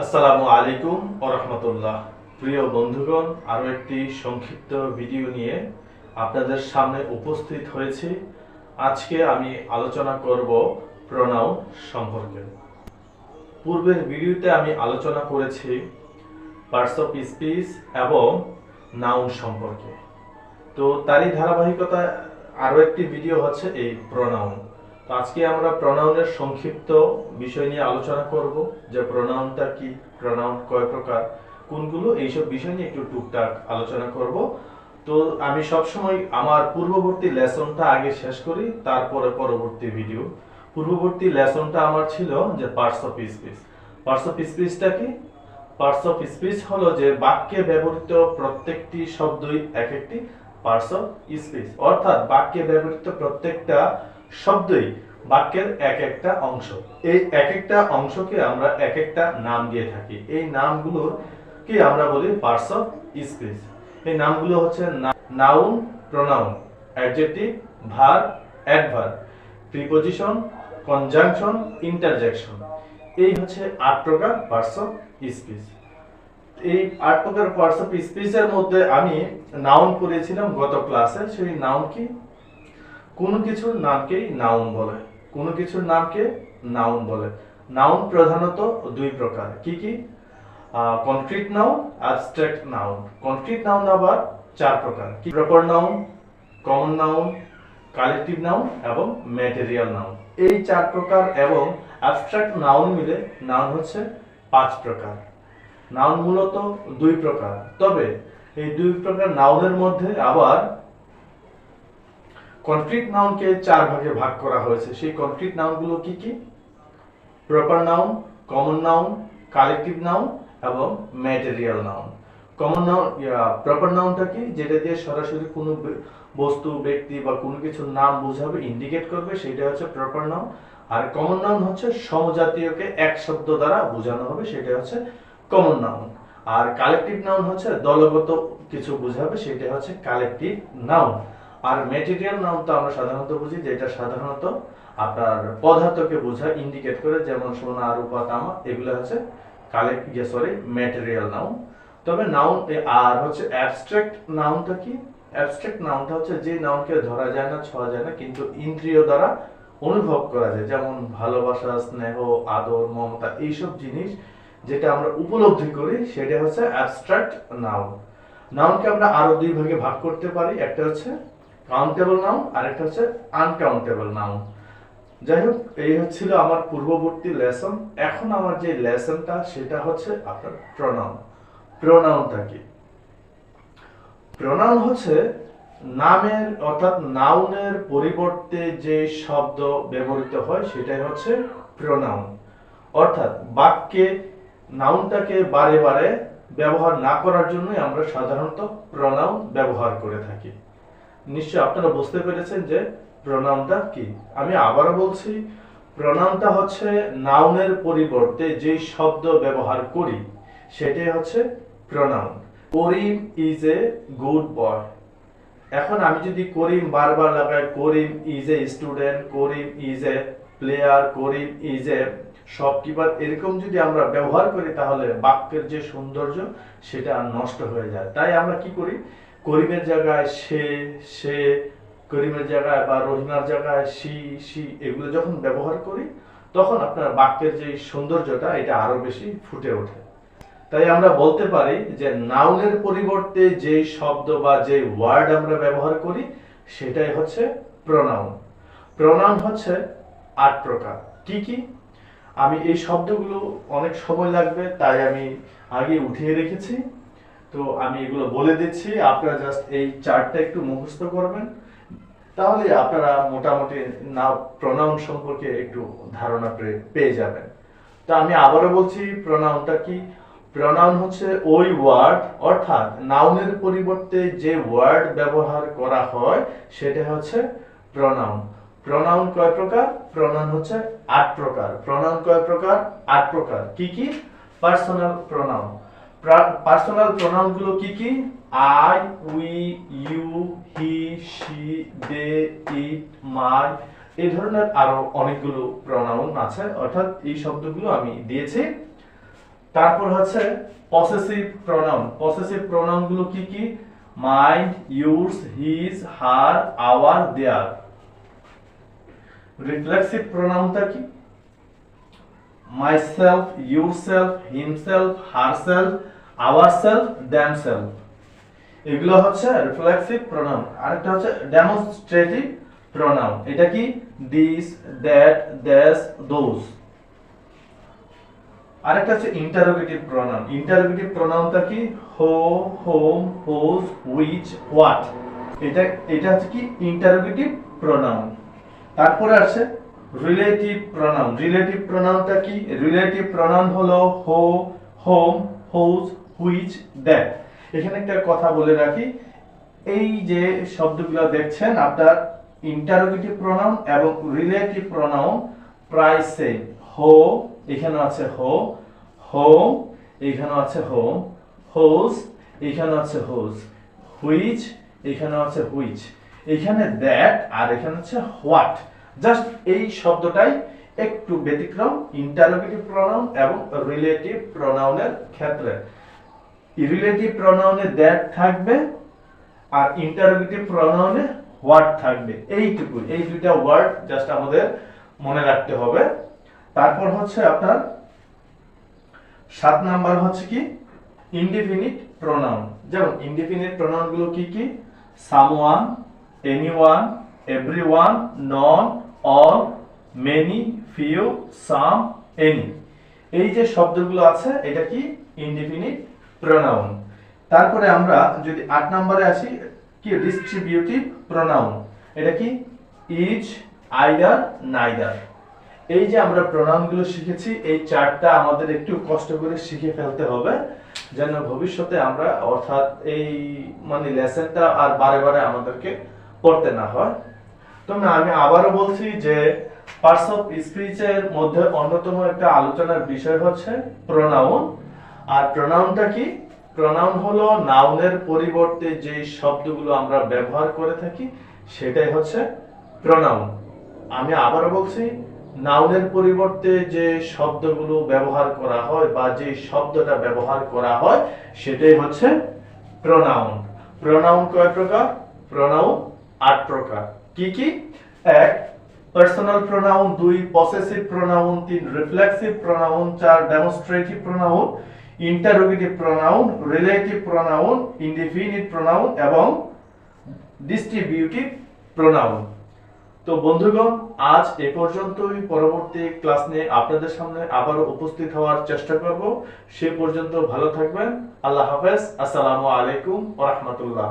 আসসালামু আলাইকুম ওরহমতুল্লাহ প্রিয় বন্ধুগণ, আরও একটি সংক্ষিপ্ত ভিডিও নিয়ে আপনাদের সামনে উপস্থিত হয়েছি। আজকে আমি আলোচনা করব প্রনাউন সম্পর্কে। পূর্বের ভিডিওতে আমি আলোচনা করেছি পার্টস অফ স্পিচ এবং নাউন সম্পর্কে। তো তারই ধারাবাহিকতা আরও একটি ভিডিও হচ্ছে এই প্রনাউন তো আজকে আমরা প্রনাউনের সংক্ষিপ্ত বিষয় নিয়ে আলোচনা করব, যে প্রনাউনটা কি প্রনাউন কয় প্রকার, কোনগুলো, এইসব বিষয় নিয়ে একটু টুকটাক আলোচনা করব। তো আমি সবসময় আমার পূর্ববর্তী লেসনটা আগে শেষ করি, তারপরে পরবর্তী ভিডিও। পূর্ববর্তী লেসনটা আমার ছিল যে parts of speech parts of স্পিচটা কি? পার্টস অফ স্পিচ হলো যে বাক্যে ব্যবহৃত প্রত্যেকটি শব্দই এক একটি পার্টস অফ স্পিচ অর্থাৎ বাক্যে ব্যবহৃত প্রত্যেকটা শব্দই বাক্যের এক একটা অংশ। এই এক একটা অংশকে আমরা এক একটা নাম দিয়ে থাকি। এই নামগুলোর কি আমরা বলি পার্টস অফ স্পিচ এই নামগুলো হচ্ছে নাউন প্রোনাউন অ্যাডজেক্টিভ ভার অ্যাডভার প্রিপোজিশন কনজাংশন ইন্টারজেকশন এই হচ্ছে আট প্রকার পার্টস অফ স্পিচ এই আট প্রকার পার্টস অফ স্পিচের মধ্যে আমি নাউন পড়েছিলাম গত ক্লাসে সেই নাউন কি? কোনো কিছুর নামকেই নাউন বলে, কোনো কিছুর নামকে নাউন বলে। নাউন প্রধানত দুই প্রকার। কি কি? Concrete noun abstract noun. Concrete noun আবার চার প্রকার। কি? Proper noun common noun collective noun এবং ম্যাটেরিয়াল নাউন। এই চার প্রকার এবং অ্যাবস্ট্রাক্ট নাউন মিলে নাউন হচ্ছে পাঁচ প্রকার। নাউন মূলত দুই প্রকার। তবে এই দুই প্রকার নাউনের মধ্যে আবার কনক্রিট নাউনকে চার ভাগে ভাগ করা হয়েছে। সেই কনক্রিট নাউনগুলো কি কি? Proper noun common noun collective noun এবং material noun common noun proper নাউনটা কি? যেটা দিয়ে সরাসরি কোনো বস্তু, ব্যক্তি বা কোনো কিছুর নাম বোঝাবে ইন্ডিকেট করবে সেটা হচ্ছে প্রপার নাউন আর কমন নাউন হচ্ছে সমজাতীয়কে এক শব্দ দ্বারা বোঝানো হবে, সেটা হচ্ছে কমন নাউন আর কালেকটিভ নাউন হচ্ছে দলগত কিছু বোঝাবে, সেটা হচ্ছে কালেকটিভ নাউন আর ম্যাটেরিয়াল নাউন তো আমরা সাধারণত বুঝি, যেটা সাধারণত আপনার পদার্থকে বোঝায় ইন্ডিকেট করে, যেমন সোনা, রূপা, তামা, এগুলো হচ্ছে কালেক্ট ইয়ে সরি ম্যাটেরিয়াল নাউন তবে নাউন আর হচ্ছে অ্যাবস্ট্রাক্ট নাউনটা কি? অ্যাবস্ট্রাক্ট নাউনটা হচ্ছে যে নাউনকে ধরা যায় না, ছোঁয়া যায় না, কিন্তু ইন্দ্রিয় দ্বারা অনুভব করা যায়। যেমন ভালোবাসা, স্নেহ, আদর, মমতা, এইসব জিনিস যেটা আমরা উপলব্ধি করি, সেটা হচ্ছে অ্যাবস্ট্রাক্ট নাউন নাউনকে আমরা আরও দুই ভাগে ভাগ করতে পারি। একটা হচ্ছে কাউন্টেবল নাউন আর একটা হচ্ছে আনকাউন্টেবল নাউন যাই হোক এই হচ্ছিল আমার পূর্ববর্তী লেসন এখন আমার যে লেসনটা, সেটা হচ্ছে আপনার প্রনাউন প্রনাউনটা কি? প্রনাউন হচ্ছে নামের, অর্থাৎ নাউনের পরিবর্তে যে শব্দ ব্যবহৃত হয়, সেটাই হচ্ছে প্রনাউন অর্থাৎ বাক্যে নাউনটাকে বারে বারে ব্যবহার না করার জন্যই আমরা সাধারণত প্রনাউন ব্যবহার করে থাকি। নিশ্চয় আপনারা বুঝতে পেরেছেন যে প্রনাউনটা কি। আমি আবারও বলছি প্রনাউনটা হচ্ছে নাউনের পরিবর্তে যে শব্দ ব্যবহার করি, সেটাই হচ্ছে pronoun Karim is a good boy এখন আমি যদি করিম বারবার লাগাই, Karim is a student Karim is a player Karim is a shopkeeper এরকম যদি আমরা ব্যবহার করি, তাহলে বাক্যের যে সৌন্দর্য, সেটা নষ্ট হয়ে যায়। তাই আমরা কি করি? করিমের জায়গায় সে সে, করিমের জায়গায় বা রহিমার জায়গায় সি সি এগুলো যখন ব্যবহার করি, তখন আপনার বাক্যের যে সৌন্দর্যটা, এটা আরও বেশি ফুটে ওঠে। তাই আমরা বলতে পারি যে নাউনের পরিবর্তে যে শব্দ বা যে ওয়ার্ড আমরা ব্যবহার করি, সেটাই হচ্ছে প্রনাউন। প্রনাউন হচ্ছে আট প্রকার। কি কি? আমি এই শব্দগুলো অনেক সময় লাগবে, তাই আমি আগে উঠিয়ে রেখেছি। তো আমি এগুলো বলে দিচ্ছি, আপনারা জাস্ট এই চার্টটা একটু মুখস্থ করবেন। তাহলে আপনারা মোটামুটি না প্রনাউন সম্পর্কে একটু ধারণা পেয়ে যাবেন। তো আমি আবারও বলছি প্রনাউনটা কি? প্রনাউন হচ্ছে ওই ওয়ার্ড অর্থাৎ নাউনের পরিবর্তে যে ওয়ার্ড ব্যবহার করা হয়, সেটা হচ্ছে প্রনাউন প্রনাউন কয় প্রকার? প্রনাউন হচ্ছে আট প্রকার। প্রনাউন কয় প্রকার? আট প্রকার। কি কি? পার্সোনাল প্রনাউন পার্সোনাল প্রোনাউনগুলো কি কি? I we you he she they it my এই ধরনের আরও অনেকগুলো প্রোনাউন আছে। অর্থাৎ এই শব্দগুলো আমি দিয়েছি। তারপর হচ্ছে পসেসিভ প্রনাউন পসেসিভ প্রনাউনগুলো কি কি? Mine yours his her our their reflexive প্রনাউনটা কি? Myself, yourself, himself, herself, ourself, themself. এগুলো হচ্ছে রিফ্লেক্সিভ প্রনাউন আরেকটা হচ্ছে ডেমনস্ট্রেটিভ প্রনাউন এটা কি? দিস দ্যাট দ্যাস দোজ আরেকটা হচ্ছে ইন্টারোগেটিভ প্রনাউন ইন্টারোগেটিভ প্রনাউনটা কি? হো হোম হোজ হুইচ হোয়াট এটা এটা হচ্ছে কি? ইন্টারোগেটিভ প্রনাউন তারপরে আছে রিলেটিভ প্রনাউন রিলেটিভ প্রনাউনটা কি? রিলেটিভ প্রনাউন হলো হো, হোম, হোজ, হুইচ, দ্যাট। এখানে একটা কথা বলে রাখি। এই যে শব্দগুলো দেখছেন, আপনার ইন্টারোগেটিভ প্রনাউন এবং রিলেটিভ প্রনাউন প্রায় সেম হো, এখানে আছে হো, হোম, এখানে আছে হোম, হোজ, এখানে আছে হোজ, হুইচ, এখানে আছে হুইচ। এখানে দ্যাট আর এখানে হচ্ছে হোয়াট। জাস্ট এই শব্দটাই একটু ব্যতিক্রম ইন্টারোগেটিভ প্রনাউন এবং রিলেটিভ প্রনাউনের ক্ষেত্রে। রিলেটিভ প্রনাউনে দ্যাট থাকবে আর ইন্টারোগেটিভ প্রনাউনে হোয়াট থাকবে। এইটুকু, এই দুইটা ওয়ার্ড জাস্ট আমাদের মনে রাখতে হবে। তারপর হচ্ছে আপনার সাত নাম্বার হচ্ছে কি? ইনডিফিনিট প্রনাউন যেমন ইনডিফিনিট প্রনাউনগুলো কি কি? Someone anyone everyone none all many few some any এই যে শব্দগুলো আছে, এটা কি? ইনডিফিনিট প্রনাউন তারপরে আমরা যদি আট নম্বরে আসি, কি? ডিস্ট্রিবিউটিভ প্রনাউন এটা কি? ইজ আইদার নাইদার এই যে আমরা প্রনাউনগুলো শিখেছি, এই চারটা আমাদের একটু কষ্ট করে শিখে ফেলতে হবে, যেন ভবিষ্যতে আমরা অর্থাৎ এই মানে লেসনটা আর বারে বারে আমাদেরকে পড়তে না হয়। তবে আমি আবারও বলছি যে পার্টস অফ স্পিচের মধ্যে অন্যতম একটা আলোচনার বিষয় হচ্ছে প্রোনাউন আর প্রোনাউনটা কি? প্রোনাউন হলো নাউনের পরিবর্তে যে শব্দগুলো আমরা ব্যবহার করে থাকি, সেটাই হচ্ছে প্রোনাউন আমি আবারও বলছি নাউনের পরিবর্তে যে শব্দগুলো ব্যবহার করা হয় বা যে শব্দটা ব্যবহার করা হয়, সেটাই হচ্ছে প্রোনাউন প্রোনাউন কয় প্রকার? প্রোনাউন আট প্রকার। কি কি? এক পার্সোনাল প্রোনাউন দুই পসেসিভ প্রোনাউন তিন রিফ্লেক্সিভ প্রোনাউন চার demonstrative pronoun interrogative pronoun relative pronoun indefinite pronoun এবং ডিস্ট্রিবিউটিভ প্রোনাউন তো বন্ধুগণ, আজ এ পর্যন্তই। পরবর্তী ক্লাস নিয়ে আপনাদের সামনে আবারও উপস্থিত হওয়ার চেষ্টা করব। সে পর্যন্ত ভালো থাকবেন। আল্লাহ হাফেজ। আসসালামু আলাইকুম রাহমাতুল্লাহ।